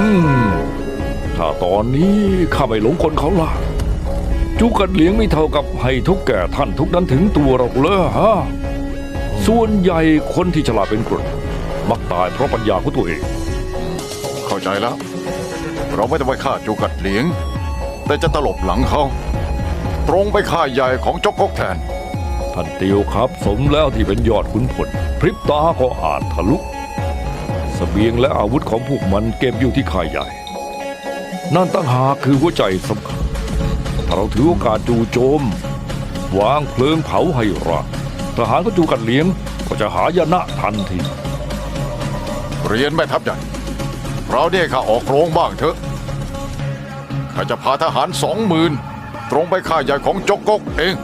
อืมถ้าตอนนี้ข้าไม่หลงคนเขาล่ะ จุกัดเหลียงไม่เท่ากับให้ทุกแก่ท่านทุกนั้นถึงตัวหรอกเลยฮะ ส่วนใหญ่คนที่ฉลาดเป็นกรดมักตายเพราะปัญญาของตัวเอง เข้าใจแล้ว เราไม่ต้องไปฆ่าจูกัดเหลียง แต่จะตลบหลังเขา ตรงไปฆ่าใหญ่ของจกกกแทน ท่านเตียวครับ สมแล้วที่เป็นยอดขุนพลพริบตาก็อาจทะลุ สเสบียงและอาวุธของพวกมันเก็บอยู่ที่ค่ายใหญ่ นั่นตั้งหากคือหัวใจสำคัญ ถ้าเราถือโอกาสจู่โจม วางเพลิงเผาให้ราทหารก็จูกันเลี้ยงก็จะหายนะทันที เรียนแม่ทัพใหญ่ เราได้ข้าออกโรงบ้างเถอะ ข้าจะพาทหารสองหมื่นตรงไปฆ่ายใหญ่ของจกกกเอง